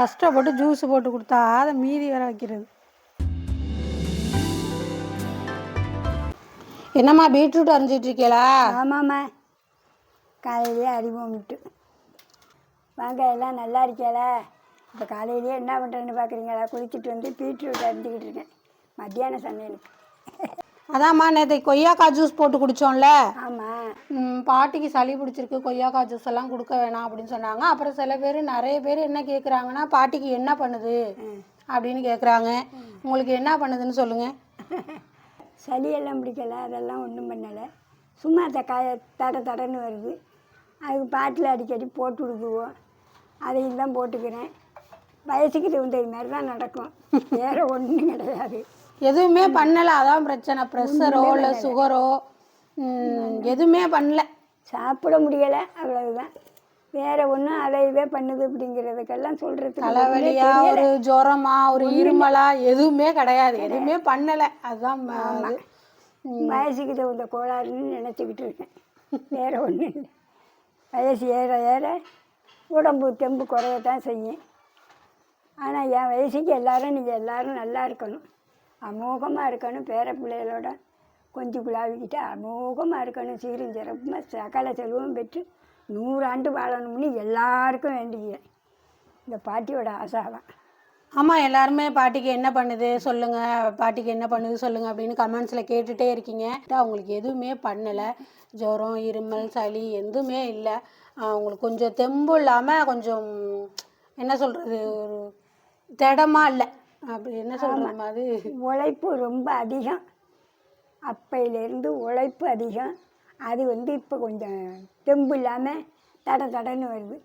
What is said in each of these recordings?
கஷ்டப்பட்டு ஜூஸ் போட்டு கொடுத்தா அதை மீதி வேற வைக்கிறது. என்னம்மா பீட்ரூட் அரைஞ்சிட்டு இருக்கீங்களா ஆமாம்மா. காலையிலேயே அறிமுகமிட்டு வாங்க எல்லாம் நல்லா இருக்கேளா இப்போ காலையிலேயே என்ன பண்ணுறேன்னு பார்க்குறீங்களா குளிச்சுட்டு வந்து பீட்ரூட் அரைஞ்சிக்கிட்டு இருக்கேன். மத்தியான சமையலுக்கு. அதாம்மா நேற்று கொய்யாக்காய் ஜூஸ் போட்டு குடித்தோம்ல ஆமாம் பாட்டிக்கு சளி பிடிச்சிருக்கு கொய்யாக்காய் ஜூஸ் எல்லாம் கொடுக்க வேணாம் அப்படின்னு சொன்னாங்க. அப்புறம் சில பேர் நிறைய பேர் என்ன கேட்குறாங்கன்னா பாட்டிக்கு என்ன பண்ணுது? அப்படின்னு கேட்குறாங்க உங்களுக்கு என்ன பண்ணுதுன்னு சொல்லுங்கள் சளியெல்லாம் பிடிக்கல அதெல்லாம் ஒன்றும் பண்ணலை. சும்மா அந்த காய தட தடன்னு வருது. அதுக்கு பாட்டில் அடிக்கடி போட்டு விடுக்குவோம் அதையும் தான் போட்டுக்கிறேன். வயசுக்கு தகுந்த மாதிரி தான் நடக்கும். வேறு ஒன்றும் கிடையாது. எதுவுமே பண்ணலை. அதான் பிரச்சனை. ப்ரெஷரோ இல்லை சுகரோ எதுவுமே பண்ணல. சாப்பிட முடியலை. அவ்வளவுதான். வேற ஒன்றும் அதை இதே பண்ணுது அப்படிங்கிறதுக்கெல்லாம் சொல்கிறதுக்கு தலைவலியா ஒரு ஜுரமா ஒரு இருமலா எதுவுமே கிடையாது. எதுவுமே பண்ணலை. அதுதான். வயசுக்கு தகுந்த கோளாறுன்னு நினச்சிக்கிட்டு இருக்கேன். வேற ஒன்றும் இல்லை. வயசு ஏற ஏற உடம்பு தெம்பு குறையத்தான் செய்யும். ஆனால் என் வயசுக்கு எல்லாரும் நீங்கள் எல்லாரும் நல்லா இருக்கணும். அமோகமாக இருக்கணும் பேர பிள்ளைகளோட கொஞ்சம் குழாவிக்கிட்டு அமோகமாக இருக்கணும். சீரும் சிறப்புமாக சகல செல்வம் பெற்று நூறாண்டு வாழணும்னு எல்லாருக்கும் வேண்டிக்கிறேன் இந்த பாட்டியோட ஆசாதான் ஆமாம் எல்லாருமே பாட்டிக்கு என்ன பண்ணுது சொல்லுங்கள் பாட்டிக்கு என்ன பண்ணுது சொல்லுங்கள் அப்படின்னு கமெண்ட்ஸில் கேட்டுகிட்டே இருக்கீங்க. அவங்களுக்கு எதுவுமே பண்ணலை. ஜுரம் இருமல் சளி எதுவுமே இல்லை. அவங்களுக்கு கொஞ்சம் தெம்பு இல்லாமல் கொஞ்சம் என்ன சொல்கிறது ஒரு திடமா இல்லை. அப்படி என்ன சொல்ற மாதிரி? உழைப்பு ரொம்ப அதிகம். அப்பையிலேருந்து உழைப்பு அதிகம். அது வந்து இப்போ கொஞ்சம் தெம்பு இல்லாமல் தட தடன்னு வருது.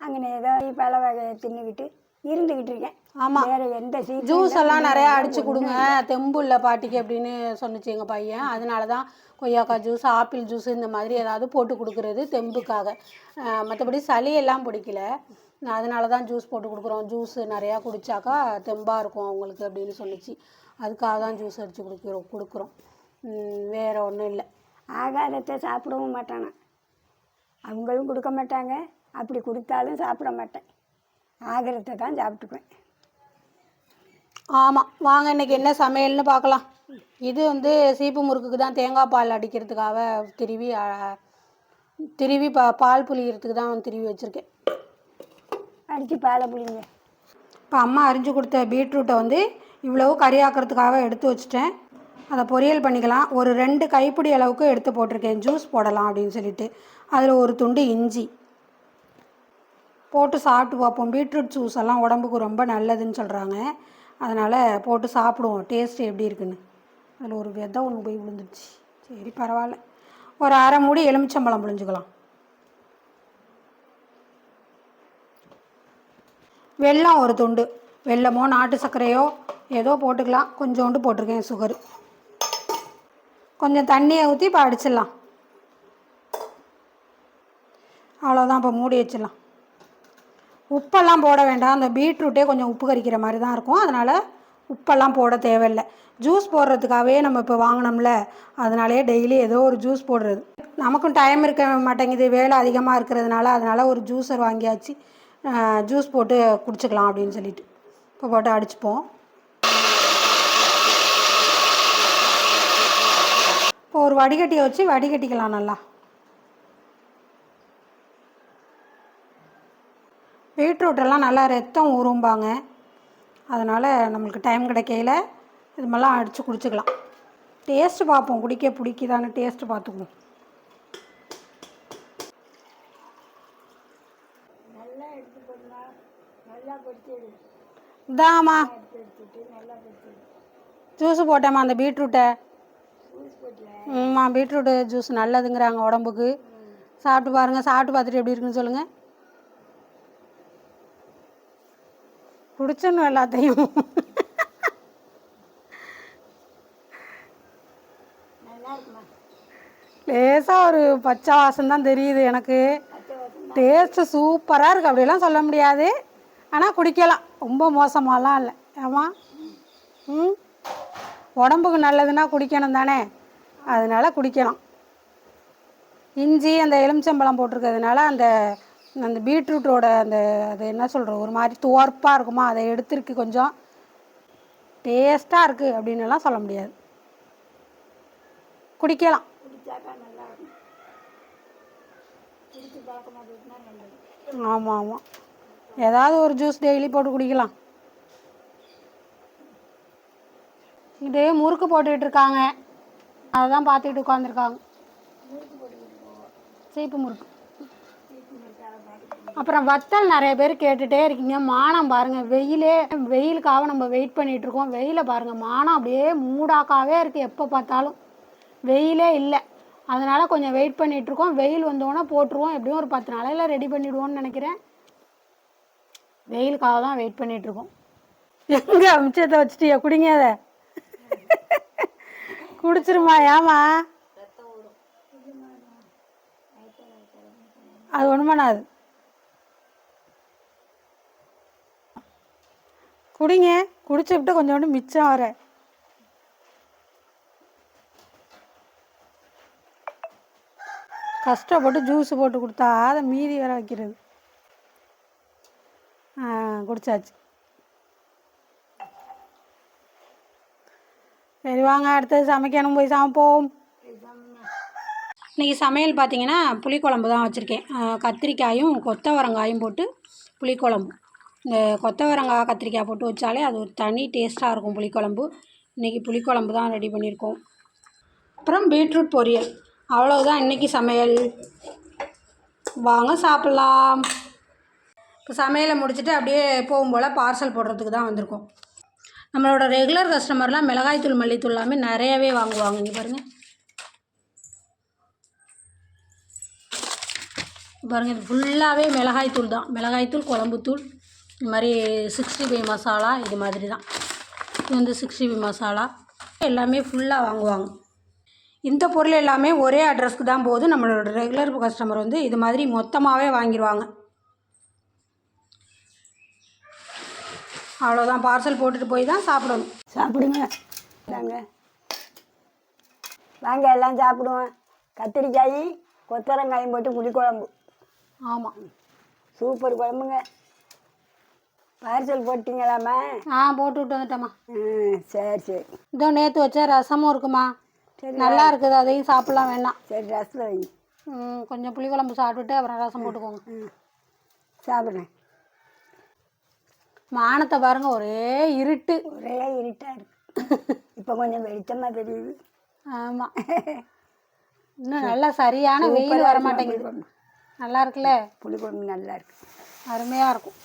அங்கே ஏதோ பல வகையை தின்னுக்கிட்டு இருந்துக்கிட்டு இருக்கேன். ஆமா. வேற எந்த ஜூஸ் எல்லாம் நிறைய அடிச்சு கொடுங்க. தெம்பு இல்லை பாட்டிக்கு அப்படின்னு சொன்னுச்சு எங்க பையன். அதனால தான் கொய்யாக்காய் ஜூஸ் ஆப்பிள் ஜூஸ் இந்த மாதிரி ஏதாவது போட்டு கொடுக்கறது தெம்புக்காக. மற்றபடி சளி எல்லாம் பிடிக்கல. அதனால தான் ஜூஸ் போட்டு கொடுக்குறோம். ஜூஸ் நிறையா குடிச்சாக்கா தெம்பாக இருக்கும் அவங்களுக்கு அப்படின்னு சொன்னுச்சு அதுக்காக தான் ஜூஸ் அடித்து கொடுக்குறோம் கொடுக்குறோம். வேற ஒன்றும் இல்லை. ஆகாரத்தை சாப்பிடவும் மாட்டானா? அவங்களும் கொடுக்க மாட்டாங்க. அப்படி கொடுத்தாலும் சாப்பிட மாட்டேன். ஆகாரத்தை தான் சாப்பிட்டுக்குவேன். ஆமாம் வாங்க இன்னைக்கு என்ன சமையல்னு பார்க்கலாம். இது வந்து சீப்பு முறுக்குக்கு தான் தேங்காய் பால் அடிக்கிறதுக்காக திருவி திருவி பா பால் புளியறதுக்கு தான் திருவி வச்சுருக்கேன். அடித்து பேலை புளிங்க இப்போ அம்மா அரிஞ்சு கொடுத்த பீட்ரூட்டை வந்து இவ்வளவு கறியாக்கிறதுக்காக எடுத்து வச்சுட்டேன். அதை பொரியல் பண்ணிக்கலாம். ஒரு ரெண்டு கைப்பிடி அளவுக்கு எடுத்து போட்டிருக்கேன். ஜூஸ் போடலாம் அப்படின்னு சொல்லிட்டு. அதில் ஒரு துண்டு இஞ்சி. போட்டு சாப்பிட்டு பார்ப்போம். பீட்ரூட் ஜூஸ் எல்லாம் உடம்புக்கு ரொம்ப நல்லதுன்னு சொல்கிறாங்க அதனால் போட்டு சாப்பிடுவோம். டேஸ்ட் எப்படி இருக்குன்னு. அதில் ஒரு விதை ஒன்று போய் விழுந்துருச்சு. சரி பரவாயில்ல. ஒரு அரை மூடி எலுமிச்சம்பழம் புழிஞ்சுக்கலாம். வெல்லம் ஒரு துண்டு. வெல்லமோ நாட்டு சர்க்கரையோ ஏதோ போட்டுக்கலாம். கொஞ்சோண்டு போட்டிருக்கேன் சுகர் கொஞ்சம் தண்ணியை ஊற்றி இப்போ அடிச்சிடலாம். அவ்வளோதான் இப்போ மூடி வச்சிடலாம். உப்பெல்லாம் போட வேண்டாம். அந்த பீட்ரூட்டே கொஞ்சம் உப்பு கரிக்கிற மாதிரி தான் இருக்கும். அதனால் உப்பெல்லாம் போட தேவையில்லை. ஜூஸ் போடுறதுக்காகவே நம்ம இப்போ வாங்கினோம்ல. அதனாலே டெய்லி ஏதோ ஒரு ஜூஸ் போடுறது. நமக்கும் டைம் இருக்க மாட்டேங்குது. வேலை அதிகமாக இருக்கிறதுனால. அதனால் ஒரு ஜூஸர் வாங்கியாச்சு. ஜூஸ் போட்டு குடிச்சுக்கலாம் அப்படின்னு சொல்லிட்டு. இப்போ போட்டு அடிச்சுப்போம். இப்போ ஒரு வடிகட்டியை வச்சு வடிகட்டிக்கலாம் நல்லா. பீட்ரூட்டெல்லாம் நல்லா ரத்தம் ஊறும்பாங்க. அதனால் நம்மளுக்கு டைம் கிடைக்கல இது மாதிரிலாம் அடித்து குடிச்சுக்கலாம். டேஸ்ட்டு பார்ப்போம். குடிக்க பிடிக்குதான்னு டேஸ்ட்டு பார்த்துக்குவோம். இதாம்மா ஜூஸ் போட்டேம்மா அந்த பீட்ரூட்டை. ஆமாம் பீட்ரூட்டு ஜூஸ் நல்லதுங்கிறாங்க உடம்புக்கு. சாப்பிட்டு பாருங்கள் சாப்பிட்டு பார்த்துட்டு எப்படி இருக்குன்னு சொல்லுங்கள் குடிச்சணும் எல்லாத்தையும். லேசாக ஒரு பச்சை வாசம் தான் தெரியுது எனக்கு. டேஸ்ட்டு சூப்பராக இருக்குது அப்படிலாம் சொல்ல முடியாது. ஆனால் குடிக்கலாம் ரொம்ப மோசமாலாம் இல்லை. ஏமா ம்? உடம்புக்கு நல்லதுன்னா குடிக்கணும் தானே? அதனால குடிக்கலாம். இஞ்சி அந்த எலுமிச்சம்பழம் போட்டிருக்கிறதுனால அந்த அந்த பீட்ரூட்டோட அந்த அது என்ன சொல்கிறது ஒரு மாதிரி துவர்ப்பாக இருக்குமா? அதை எடுத்துருக்கு கொஞ்சம். டேஸ்ட்டாக இருக்குது அப்படின்னு எல்லாம் சொல்ல முடியாது. குடிக்கலாம். ஆமாம் ஆமாம் ஏதாவது ஒரு ஜூஸ் டெய்லி போட்டு குடிக்கலாம். இதே முறுக்கு போட்டுக்கிட்டு இருக்காங்க. அதுதான் பார்த்துக்கிட்டு உட்காந்துருக்காங்க சீப்பு முறுக்கு. அப்புறம் வத்தல் நிறைய பேர் கேட்டுகிட்டே இருக்கீங்க. மானம் பாருங்கள் வெயிலே வெயிலுக்காக நம்ம வெயிட் பண்ணிகிட்ருக்கோம் வெயிலை பாருங்கள் மானம் அப்படியே மூடாக்காவே இருக்குது எப்போ பார்த்தாலும். வெயிலே இல்லை. அதனால் கொஞ்சம் வெயிட் பண்ணிகிட்ருக்கோம் வெயில் வந்தோடனே போட்டுருவோம். எப்படியும் ஒரு பத்து நாளையில் ரெடி பண்ணிவிடுவோம்னு நினைக்கிறேன். வெயிலுக்காக தான் வெயிட் பண்ணிட்டு இருக்கோம் எங்கே அமிச்சத்தை வச்சுட்டியா? குடிங்க அதை. குடிச்சிருமா ஏமா அது ஒன்றும் பண்ணாது. குடிங்க. குடிச்சு விட்டு கொஞ்சோண்டு மிச்சம் வர. கஷ்டப்பட்டு ஜூஸ் போட்டு கொடுத்தா அதை மீதி வேற வைக்கிறது. முடிச்சாச்சு சரி வாங்க அடுத்தது சமைக்கணும் போய் சமைப்போம் இன்றைக்கி சமையல் பார்த்தீங்கன்னா புளிக்குழம்பு தான் வச்சுருக்கேன். கத்திரிக்காயும் கொத்தவரங்காயும் போட்டு புளிக்குழம்பு. இந்த கொத்தவரங்காய் கத்திரிக்காய் போட்டு வச்சாலே அது ஒரு தனி டேஸ்ட்டாக இருக்கும் புளிக்குழம்பு. இன்றைக்கி புளிக்குழம்பு தான் ரெடி பண்ணியிருக்கோம். அப்புறம் பீட்ரூட் பொரியல். அவ்வளோதான் இன்றைக்கி சமையல். வாங்க சாப்பிட்லாம். இப்போ சமையலை முடிச்சுட்டு அப்படியே போகும் போல் பார்சல் போடுறதுக்கு தான் வந்திருக்கோம். நம்மளோட ரெகுலர் கஸ்டமர்லாம் மிளகாய்த்தூள் மல்லித்தூள் எல்லாமே நிறையவே வாங்குவாங்க. இங்கே பாருங்கள் பாருங்கள் இது ஃபுல்லாகவே மிளகாய்த்தூள் தான். மிளகாய்த்தூள் குழம்புத்தூள் இது மாதிரி சிக்ஸ்டி ஃபைவ் மசாலா இது மாதிரி தான். இது வந்து சிக்ஸ்டி ஃபைவ் மசாலா எல்லாமே ஃபுல்லாக வாங்குவாங்க. இந்த பொருள் எல்லாமே ஒரே அட்ரஸ்க்கு தான் போகுது. நம்மளோட ரெகுலர் கஸ்டமர் வந்து இது மாதிரி மொத்தமாகவே வாங்கிடுவாங்க அவ்வளோதான் பார்சல் போட்டுட்டு போய் தான் சாப்பிடணும். சாப்பிடுங்க. வாங்க. வாங்க எல்லாம் சாப்பிடுவோம். கத்திரிக்காய் கொத்தரங்காயும் போட்டு புளிக்குழம்பு. ஆமாம் சூப்பர் குழம்புங்க. பார்சல் போட்டிங்களாம்மா? ஆ போட்டு விட்டு வந்துட்டேம்மா. ம் சரி சரி. இதோ நேற்று வச்ச ரசமும் இருக்குமா? சரி நல்லா இருக்குது அதையும் சாப்பிட்லாம் வேண்டாம் சரி ரசம் வை. ம், கொஞ்சம் புளிக்குழம்பு சாப்பிட்டுட்டு அப்புறம் ரசம் போட்டுக்கோங்க. ம் சாப்பிடுறேன் மானத்தை பாருங்க ஒரே இருட்டு. ஒரே இருட்டாக இருக்கு. இப்போ கொஞ்சம் வெளிச்சமாக தெரியுது. ஆமாம் இன்னும் நல்லா சரியான வெயில் வர மாட்டேங்குது. நல்லா இருக்குல்ல? புளிக்குழம்பு நல்லா இருக்கு. அருமையாக இருக்கும்.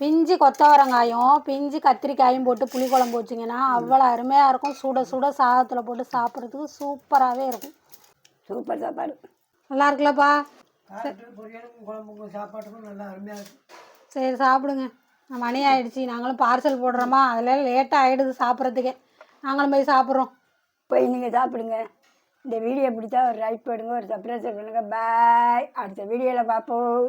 பிஞ்சு கொத்தவரங்காயும் பிஞ்சு கத்திரிக்காயும் போட்டு புளிக்குழம்பு வச்சிங்கன்னா அவ்வளோ அருமையாக இருக்கும். சுட சுட சாதத்தில் போட்டு சாப்பிட்றதுக்கு சூப்பராகவே இருக்கும். சூப்பர் சாப்பாடு. நல்லா இருக்குல்லப்பா. சரி சாப்பிடுங்க. மணி ஆயிடுச்சு. நாங்களும் பார்சல் போடுறோமா? அதில் லேட்டாக ஆகிடுது சாப்பிட்றதுக்கே. நாங்களும் போய் சாப்பிட்றோம். போய் நீங்கள் சாப்பிடுங்க. இந்த வீடியோ பிடிச்சா ஒரு லைக் பண்ணுங்க ஒரு சப்ஸ்கிரைப் பண்ணுங்க. பாய் அடுத்த வீடியோவில் பார்ப்போம்.